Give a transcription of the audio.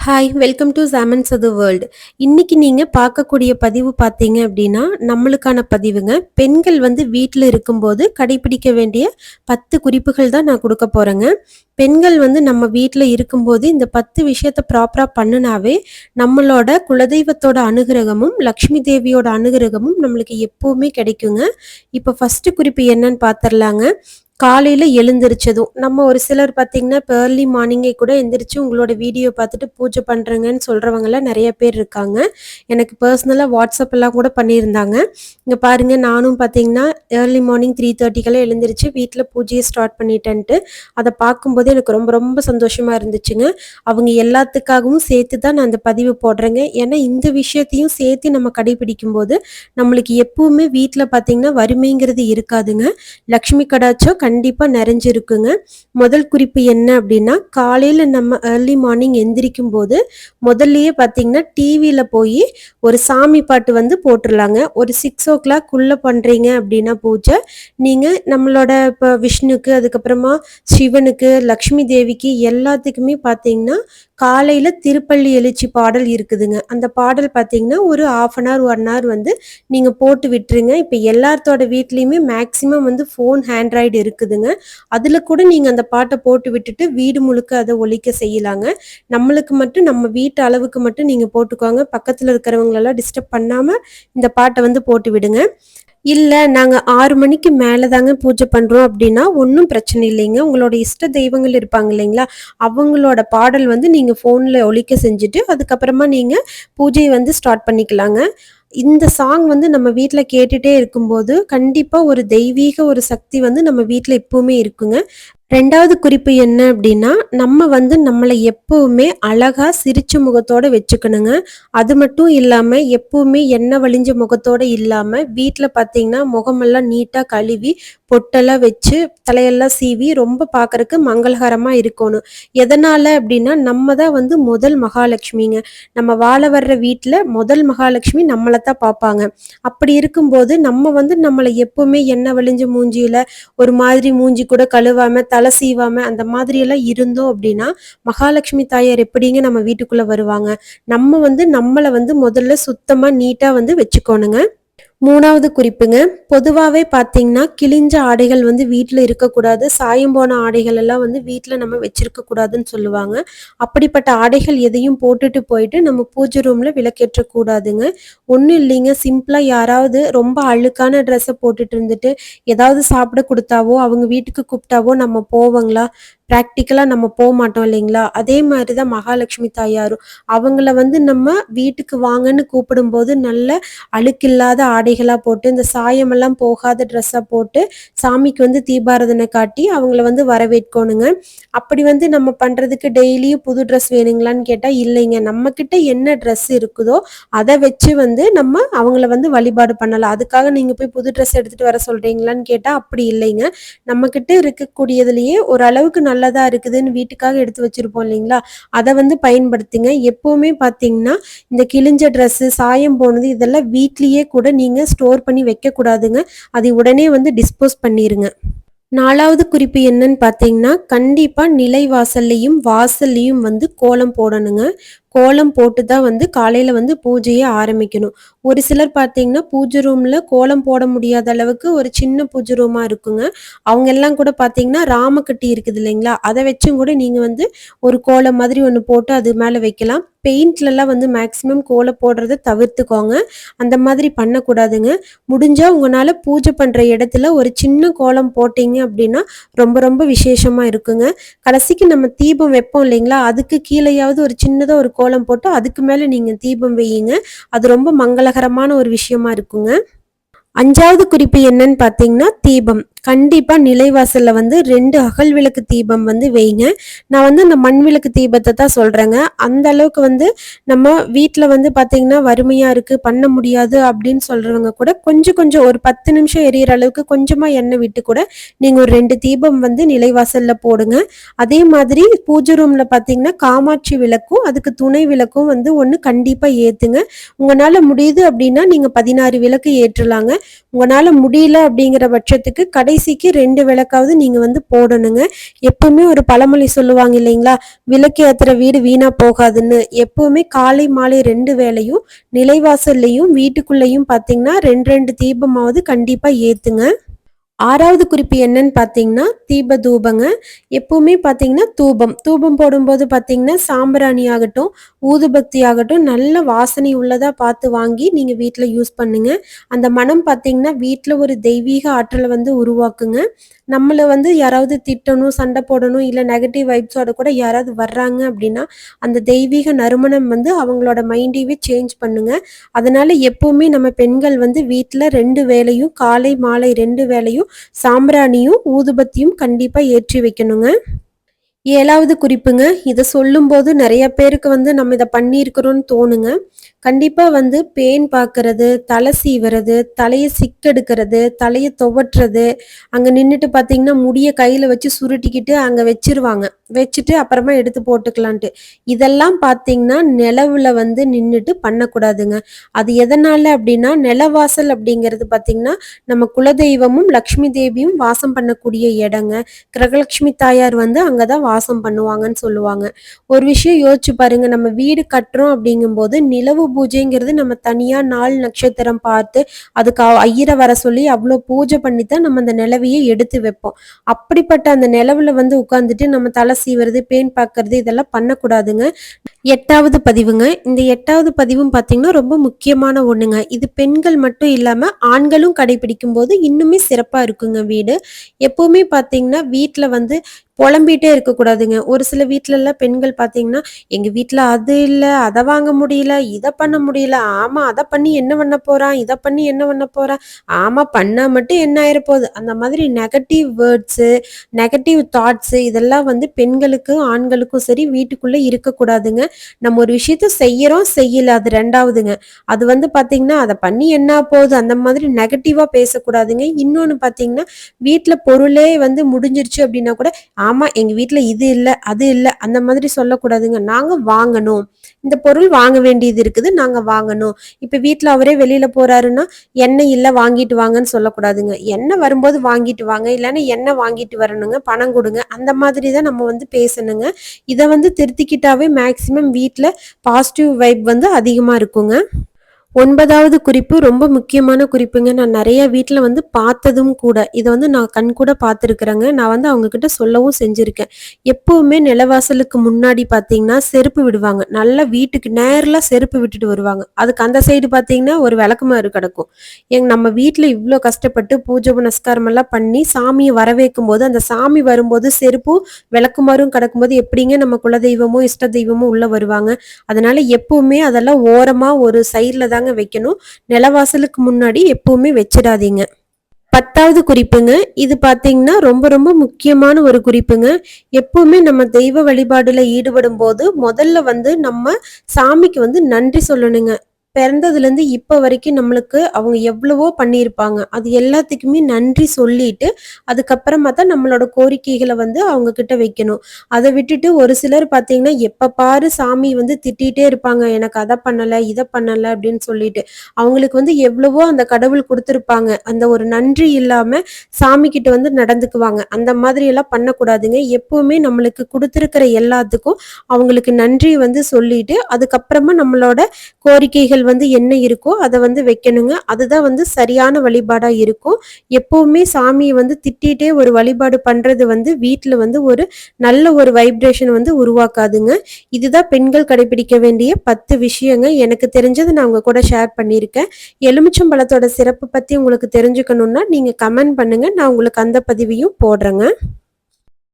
Hi welcome to சாமன்ஸ் of the world இன்னைக்கு நீங்கள் பார்க்கக்கூடிய பதிவு பார்த்தீங்க அப்படின்னா நம்மளுக்கான பதிவுங்க. பெண்கள் வந்து வீட்டில் இருக்கும்போது கடைபிடிக்க வேண்டிய பத்து குறிப்புகள் தான் நான் கொடுக்க போகிறேங்க பெண்கள் வந்து நம்ம வீட்டில் இருக்கும்போது இந்த பத்து விஷயத்த ப்ராப்பராக பண்ணுனாவே நம்மளோட குலதெய்வத்தோட அனுகிரகமும் லக்ஷ்மி தேவியோட அனுகிரகமும் நம்மளுக்கு எப்போவுமே கிடைக்குங்க. இப்போ ஃபஸ்ட்டு குறிப்பு என்னன்னு பார்த்துடலாங்க காலையில் எழுந்திரிச்சதும் நம்ம ஒரு சிலர் பார்த்திங்கன்னா இப்போ ஏர்லி மார்னிங்கே கூட எந்திரிச்சு உங்களோட வீடியோ பார்த்துட்டு பூஜை பண்ணுறேங்கன்னு சொல்கிறவங்களாம் நிறைய பேர் இருக்காங்க. எனக்கு பர்சனலாக வாட்ஸ்அப் எல்லாம் கூட பண்ணியிருந்தாங்க. இங்கே பாருங்கள் நானும் பார்த்தீங்கன்னா ஏர்லி மார்னிங் த்ரீ தேர்ட்டிக்கெல்லாம் எழுந்திரிச்சு வீட்டில் பூஜையை ஸ்டார்ட் பண்ணிட்டேன்ட்டு அதை பார்க்கும்போது எனக்கு ரொம்ப ரொம்ப சந்தோஷமாக இருந்துச்சுங்க. அவங்க எல்லாத்துக்காகவும் சேர்த்து தான் நான் அந்த பதிவு போடுறேங்க. ஏன்னா இந்த விஷயத்தையும் சேர்த்து நம்ம கடைபிடிக்கும் போது நம்மளுக்கு எப்பவுமே வீட்டில் பார்த்தீங்கன்னா வறுமைங்கிறது இருக்காதுங்க. லக்ஷ்மி கடாச்சோ கண்டிப்பாக நிறைஞ்சிருக்குங்க. முதல் குறிப்பு என்ன அப்படின்னா காலையில் நம்ம ஏர்லி மார்னிங் எந்திரிக்கும் போது முதல்லையே பார்த்தீங்கன்னா டிவியில் போய் ஒரு சாமி பாட்டு வந்து போட்டுடலாங்க ஒரு சிக்ஸ் ஓ கிளாக் உள்ளே பண்ணுறீங்க அப்படின்னா பூஜை நீங்கள் நம்மளோட இப்போ விஷ்ணுக்கு அதுக்கப்புறமா சிவனுக்கு லக்ஷ்மி தேவிக்கு எல்லாத்துக்குமே பார்த்தீங்கன்னா காலையில் திருப்பள்ளி எழுச்சி பாடல் இருக்குதுங்க. அந்த பாடல் பார்த்தீங்கன்னா ஒரு half an hour one hour வந்து நீங்கள் போட்டு விட்டுருங்க. இப்போ எல்லாத்தோட வீட்லேயுமே மேக்ஸிமம் வந்து ஃபோன் ஹேண்ட்ராய்டு இருக்குதுங்க. அதில் கூட நீங்கள் அந்த பாட்டை போட்டு விட்டுட்டு வீடு முழுக்க அதை ஒழிக்க செய்யலாங்க. நம்மளுக்கு மட்டும் நம்ம வீட்டு அளவுக்கு மட்டும் நீங்கள் போட்டுக்கோங்க. பக்கத்தில் இருக்கிறவங்களெல்லாம் டிஸ்டர்ப் பண்ணாமல் இந்த பாட்டை வந்து போட்டு விடுங்க. இல்லை நாங்கள் ஆறு மணிக்கு மேலே தாங்க பூஜை பண்ணுறோம் அப்படின்னா ஒன்றும் பிரச்சனை இல்லைங்க. உங்களோட இஷ்ட தெய்வங்கள் இருப்பாங்க இல்லைங்களா? அவங்களோட பாடல் வந்து நீங்கள் ஃபோனில் ஒழிக்க செஞ்சுட்டு அதுக்கப்புறமா நீங்கள் பூஜையை வந்து ஸ்டார்ட் பண்ணிக்கலாங்க. இந்த சாங் வந்து நம்ம வீட்டில் கேட்டுகிட்டே இருக்கும்போது கண்டிப்பாக ஒரு தெய்வீக ஒரு சக்தி வந்து நம்ம வீட்டில் எப்பவுமே இருக்குங்க. ரெண்டாவது குறிப்பு என்ன அப்படின்னா நம்ம வந்து நம்மளை எப்பவுமே அழகா சிரிச்ச முகத்தோட வச்சுக்கணுங்க. அது மட்டும் இல்லாம எப்பவுமே எண்ணெய் வழிஞ்ச முகத்தோட இல்லாம வீட்டில் பார்த்தீங்கன்னா முகமெல்லாம் நீட்டாக கழுவி பொட்டெல்லாம் வச்சு தலையெல்லாம் சீவி ரொம்ப பார்க்கறக்கு மங்களகரமாக இருக்கணும். எதனால அப்படின்னா நம்ம தான் வந்து முதல் மகாலட்சுமிங்க. நம்ம வாழ வர்ற வீட்டில் முதல் மகாலட்சுமி நம்மளை தான் பார்ப்பாங்க அப்படி இருக்கும்போது நம்ம வந்து நம்மளை எப்பவுமே எண்ணெய் வழிஞ்ச மூஞ்சியில ஒரு மாதிரி மூஞ்சி கூட கழுவாம தலை சீவாமல் அந்த மாதிரியெல்லாம் இருந்தோம் அப்படின்னா மகாலட்சுமி தாயார் எப்படிங்க நம்ம வீட்டுக்குள்ளே வருவாங்க? நம்ம வந்து நம்மளை வந்து முதல்ல சுத்தமாக நீட்டாக வந்து வச்சுக்கோணுங்க. மூணாவது குறிப்புங்க. பொதுவாகவே பார்த்தீங்கன்னா கிழிஞ்ச ஆடைகள் வந்து வீட்டில் இருக்கக்கூடாது. சாயம் போன ஆடைகள் எல்லாம் வந்து வீட்டில் நம்ம வச்சிருக்க கூடாதுன்னு சொல்லுவாங்க. அப்படிப்பட்ட ஆடைகள் எதையும் போட்டுட்டு போயிட்டு நம்ம பூஜை ரூமில் விளக்கேற்றக்கூடாதுங்க ஒன்றும் இல்லைங்க. சிம்பிளாக யாராவது ரொம்ப அழுக்கான ட்ரெஸ்ஸை போட்டுட்டு இருந்துட்டு ஏதாவது சாப்பிட கொடுத்தாவோ அவங்க வீட்டுக்கு கூப்பிட்டாவோ நம்ம போவாங்களா? ப்ராக்டிக்கலாக நம்ம போக மாட்டோம் இல்லைங்களா? அதே மாதிரி தான் மகாலட்சுமி தாயாரும். அவங்கள வந்து நம்ம வீட்டுக்கு வாங்கன்னு கூப்பிடும்போது நல்ல அழுக்கில்லாத ஆடைகளாக போட்டு இந்த சாயமெல்லாம் போகாத ட்ரெஸ்ஸாக போட்டு சாமிக்கு வந்து தீபாரதனை காட்டி அவங்கள வந்து வரவேற்கணுங்க. அப்படி வந்து நம்ம பண்ணுறதுக்கு டெய்லியும் புது ட்ரெஸ் வேணுங்களான்னு கேட்டால் இல்லைங்க. நம்மக்கிட்ட என்ன ட்ரெஸ் இருக்குதோ அதை வச்சு வந்து நம்ம அவங்கள வந்து வழிபாடு பண்ணலாம். அதுக்காக நீங்கள் போய் புது ட்ரெஸ் எடுத்துகிட்டு வர சொல்கிறீங்களான்னு கேட்டால் அப்படி இல்லைங்க. நம்மக்கிட்ட இருக்கக்கூடியதுலேயே ஓரளவுக்கு நல்லதாக இருக்குதுன்னு வீட்டுக்காக எடுத்து வச்சுருப்போம் இல்லைங்களா? அதை வந்து பயன்படுத்துங்க. எப்போவுமே பார்த்தீங்கன்னா இந்த கிழிஞ்ச ட்ரெஸ்ஸு சாயம் போனது இதெல்லாம் வீட்லேயே கூட நீங்கள் ஸ்டோர் பண்ணி வைக்கக்கூடாதுங்க. அதை உடனே வந்து டிஸ்போஸ் பண்ணிடுங்க நாலாவது குறிப்பு என்னன்னு பார்த்தீங்கன்னா கண்டிப்பாக நிலை வாசல்லையும் வாசல்லையும் வந்து கோலம் போடணுங்க. கோலம் போட்டு தான் வந்து காலையில் வந்து பூஜையை ஆரம்பிக்கணும். ஒரு சிலர் பார்த்தீங்கன்னா பூஜை ரூமில் கோலம் போட முடியாத அளவுக்கு ஒரு சின்ன பூஜை ரூமாக இருக்குங்க. அவங்க எல்லாம் கூட பார்த்தீங்கன்னா ராமக்கட்டி இருக்குது இல்லைங்களா? அதை வச்சும் கூட நீங்கள் வந்து ஒரு கோலம் மாதிரி ஒன்று போட்டு அது மேலே வைக்கலாம். பெயிண்ட்லலாம் வந்து மேக்ஸிமம் கோலம் போடுறத தவிர்த்துக்கோங்க. அந்த மாதிரி பண்ணக்கூடாதுங்க. முடிஞ்சால் உங்களால் பூஜை பண்ணுற இடத்துல ஒரு சின்ன கோலம் போட்டீங்க அப்படின்னா ரொம்ப ரொம்ப விசேஷமாக இருக்குங்க. கடைசிக்கு நம்ம தீபம் வைப்போம் இல்லைங்களா? அதுக்கு கீழேயாவது ஒரு சின்னதாக ஒரு கோலம் போட்டு அதுக்கு மேலே நீங்கள் தீபம் வையுங்க. அது ரொம்ப மங்களகரமான ஒரு விஷயமா இருக்குங்க. அஞ்சாவது குறிப்பு என்னன்னு பார்த்தீங்கன்னா தீபம். கண்டிப்பா நிலைவாசல்ல வந்து ரெண்டு அகல் விளக்கு தீபம் வந்து வைங்க. நான் வந்து அந்த மண் விளக்கு தீபத்தை தான் சொல்றேங்க. அந்த அளவுக்கு வந்து நம்ம வீட்டில் வந்து பார்த்திங்கன்னா வறுமையா இருக்கு பண்ண முடியாது அப்படின்னு சொல்றவங்க கூட கொஞ்சம் கொஞ்சம் ஒரு பத்து நிமிஷம் எரியற அளவுக்கு கொஞ்சமா எண்ணெய் விட்டு கூட நீங்க ஒரு ரெண்டு தீபம் வந்து நிலைவாசல்ல போடுங்க. அதே மாதிரி பூஜை ரூம்ல பார்த்தீங்கன்னா காமாட்சி விளக்கும் அதுக்கு துணை விளக்கும் வந்து ஒன்று கண்டிப்பா ஏத்துங்க. உங்களால முடியுது அப்படின்னா நீங்க பதினாறு விளக்கு ஏற்றலாங்க. உங்களால் முடியல அப்படிங்கிற பட்சத்துக்கு கடைசிக்கு ரெண்டு விளக்காவது நீங்கள் வந்து போடணுங்க. எப்பவுமே ஒரு பழமொழி சொல்லுவாங்க இல்லைங்களா? விளக்கு ஏற்றுற வீடு வீணாக போகாதுன்னு. எப்பவுமே காலை மாலை ரெண்டு வேளையும் நிலைவாசல்லையும் வீட்டுக்குள்ளேயும் பார்த்தீங்கன்னா ரெண்டு ரெண்டு தீபமாவது கண்டிப்பாக ஏற்றுங்க ஆறாவது குறிப்பு என்னன்னு பார்த்தீங்கன்னா தீப தூபங்க எப்பவுமே பார்த்தீங்கன்னா தூபம். தூபம் போடும்போது பார்த்தீங்கன்னா சாம்பிராணி ஆகட்டும் ஊதுபக்தி ஆகட்டும் நல்ல வாசனை உள்ளதாக பார்த்து வாங்கி நீங்கள் வீட்டில் யூஸ் பண்ணுங்க. அந்த மனம் பார்த்தீங்கன்னா வீட்டில் ஒரு தெய்வீக ஆற்றலை வந்து உருவாக்குங்க. நம்மளை வந்து யாராவது திட்டணும் சண்டை போடணும் இல்லை நெகட்டிவ் வைப்ஸோட கூட யாராவது வர்றாங்க அப்படின்னா அந்த தெய்வீக நறுமணம் வந்து அவங்களோட மைண்டையவே சேஞ்ச் பண்ணுங்க. அதனால எப்பவுமே நம்ம பெண்கள் வந்து வீட்டில் ரெண்டு வேலையும் காலை மாலை ரெண்டு வேலையும் சாம்பிராணியும் ஊதுபத்தியும் கண்டிப்பாக ஏற்றி வைக்கணுங்க. ஏழாவது குறிப்புங்க. இதை சொல்லும்போது நிறைய பேருக்கு வந்து நம்ம இதை பண்ணியிருக்கிறோன்னு தோணுங்க. கண்டிப்பாக வந்து பேன் பார்க்கறது தலை சீவுறது தலையை சிக்கெடுக்கிறது தலையை துவட்டுறது அங்கே நின்றுட்டு பார்த்தீங்கன்னா முடிய கையில் வச்சு சுருட்டிக்கிட்டு அங்கே வச்சிருவாங்க. வச்சுட்டு அப்புறமா எடுத்து போட்டுக்கலான்ட்டு. இதெல்லாம் பார்த்தீங்கன்னா நிலவில் வந்து நின்றுட்டு பண்ணக்கூடாதுங்க. அது எதனால அப்படின்னா நிலவாசல் அப்படிங்கிறது பார்த்தீங்கன்னா நம்ம குலதெய்வமும் லக்ஷ்மி தேவியும் வாசம் பண்ணக்கூடிய இடங்க. கிரகலட்சுமி தாயார் வந்து அங்கே தான் வாசம் பண்ணுவாங்கன்னு சொல்லுவாங்க. ஒரு விஷயம் யோசிச்சு பாருங்க நம்ம வீடு கட்டுறோம் அப்படிங்கும்போது நிலவு பூஜைங்கிறது நம்ம தனியா நாள் நட்சத்திரம் பார்த்து அதுக்கு ஐயரை வர சொல்லி அவ்வளோ பூஜை பண்ணி தான் நம்ம அந்த நிலவையே எடுத்து வைப்போம். அப்படிப்பட்ட அந்த நிலவுல வந்து உட்காந்துட்டு நம்ம தலை சீவுறது பேன் பார்க்கறது இதெல்லாம் பண்ணக்கூடாதுங்க. எட்டாவது பதிவுங்க. இந்த எட்டாவது பதிவும் பார்த்தீங்கன்னா ரொம்ப முக்கியமான ஒண்ணுங்க. இது பெண்கள் மட்டும் இல்லாம ஆண்களும் கடைபிடிக்கும் போது இன்னுமே சிறப்பா இருக்குங்க வீடு. எப்பவுமே பார்த்தீங்கன்னா வீட்டில் வந்து புலம்பிகிட்டே இருக்கக்கூடாதுங்க. ஒரு சில வீட்டிலலாம் பெண்கள் பார்த்தீங்கன்னா எங்கள் வீட்டில் அது இல்லை அதை வாங்க முடியல இதை பண்ண முடியல ஆமாம் அதை பண்ணி என்ன பண்ண போகிறான் இதை பண்ணி என்ன பண்ண போகிறான் ஆமாம் பண்ணா மட்டும் என்ன ஆயிரப்போகுது அந்த மாதிரி நெகட்டிவ் வேர்ட்ஸு நெகட்டிவ் தாட்ஸு இதெல்லாம் வந்து பெண்களுக்கும் ஆண்களுக்கும் சரி வீட்டுக்குள்ளே இருக்கக்கூடாதுங்க. நம்ம ஒரு விஷயத்த செய்யறோம் செய்யல அது ரெண்டாவதுங்க. அது வந்து பாத்தீங்கன்னா அதை பண்ணி என்ன போகுது அந்த மாதிரி நெகட்டிவா பேசக்கூடாதுங்க. இன்னொன்னு பாத்தீங்கன்னா வீட்டில் பொருளே வந்து முடிஞ்சிருச்சு அப்படின்னா கூட ஆமா எங்க வீட்டில் இது இல்ல அது இல்ல அந்த மாதிரி சொல்லக்கூடாதுங்க. நாங்க வாங்கணும். இந்த பொருள் வாங்க வேண்டியது இருக்குது நாங்க வாங்கணும். இப்ப வீட்டில் அவரே வெளியில போறாருன்னா எண்ணெய் இல்ல வாங்கிட்டு வாங்கன்னு சொல்லக்கூடாதுங்க. எண்ணெய் வரும்போது வாங்கிட்டு வாங்க இல்லைன்னா எண்ணெய் வாங்கிட்டு வரணுங்க பணம் கொடுங்க அந்த மாதிரி தான் நம்ம வந்து பேசணுங்க. இதை வந்து திருத்திக்கிட்டாவே மேக்சிமம் வீட்டில் பாசிட்டிவ் வைப் வந்து அதிகமா இருக்குங்க. ஒன்பதாவது குறிப்பு ரொம்ப முக்கியமான குறிப்புங்க. நான் நிறைய வீட்டில் வந்து பார்த்ததும் கூட இதை வந்து நான் கண் கூட பார்த்துருக்குறேங்க. நான் வந்து அவங்கக்கிட்ட சொல்லவும் செஞ்சுருக்கேன். எப்போவுமே நிலவாசலுக்கு முன்னாடி பார்த்தீங்கன்னா செருப்பு விடுவாங்க. நல்லா வீட்டுக்கு நேரில் செருப்பு விட்டுட்டு வருவாங்க. அதுக்கு அந்த சைடு பார்த்தீங்கன்னா ஒரு விளக்குமாறு கிடக்கும். எங்க நம்ம வீட்டில் இவ்வளோ கஷ்டப்பட்டு பூஜை புனஸ்காரம் எல்லாம் பண்ணி சாமியை வரவேற்கும் போது அந்த சாமி வரும்போது செருப்பும் விளக்குமாறும் கிடக்கும்போது எப்படிங்க நம்ம குலதெய்வமும் இஷ்ட தெய்வமும் உள்ளே வருவாங்க. அதனால எப்பவுமே அதெல்லாம் ஓரமாக ஒரு சைடில் தான் தாங்க வைக்கணும். நிலவாசலுக்கு முன்னாடி எப்பவுமே வச்சிடாதீங்க. பத்தாவது குறிப்புங்க. இது பாத்தீங்கன்னா ரொம்ப ரொம்ப முக்கியமான ஒரு குறிப்புங்க. எப்பவுமே நம்ம தெய்வ வழிபாடுல ஈடுபடும் போது முதல்ல வந்து நம்ம சாமிக்கு வந்து நன்றி சொல்லணுங்க. பிறந்ததுலேருந்து இப்போ வரைக்கும் நம்மளுக்கு அவங்க எவ்வளவோ பண்ணியிருப்பாங்க. அது எல்லாத்துக்குமே நன்றி சொல்லிட்டு அதுக்கப்புறமா தான் நம்மளோட கோரிக்கைகளை வந்து அவங்க கிட்ட வைக்கணும். அதை விட்டுட்டு ஒரு சிலர் பார்த்தீங்கன்னா எப்போ பாரு சாமி வந்து திட்டிகிட்டே இருப்பாங்க. எனக்கு அதை பண்ணலை இதை பண்ணலை அப்படின்னு சொல்லிட்டு அவங்களுக்கு வந்து எவ்வளவோ அந்த கடவுள் கொடுத்துருப்பாங்க. அந்த ஒரு நன்றி இல்லாமல் சாமி கிட்ட வந்து நடந்துக்குவாங்க. அந்த மாதிரி எல்லாம் பண்ணக்கூடாதுங்க. எப்பவுமே நம்மளுக்கு கொடுத்துருக்கிற எல்லாத்துக்கும் அவங்களுக்கு நன்றி வந்து சொல்லிட்டு அதுக்கப்புறமா நம்மளோட கோரிக்கைகள் வந்து என்ன இருக்கோ அதை வந்து வைக்கணுங்க. அதுதான் வந்து சரியான வழிபாடா இருக்கும். எப்பவுமே சாமியை வந்து திட்டிகிட்டே ஒரு வழிபாடு பண்றது வந்து வீட்டில் வந்து ஒரு நல்ல ஒரு வைப்ரேஷன் வந்து உருவாக்காதுங்க. இதுதான் பெண்கள் கடைபிடிக்க வேண்டிய பத்து விஷயங்க. எனக்கு தெரிஞ்சது நான் உங்க கூட ஷேர் பண்ணியிருக்கேன். எலுமிச்சம்பழத்தோட சிறப்பு பத்தி உங்களுக்கு தெரிஞ்சுக்கணும்னா நீங்க கமெண்ட் பண்ணுங்க. நான் உங்களுக்கு அந்த பதிவையும் போடுறேங்க.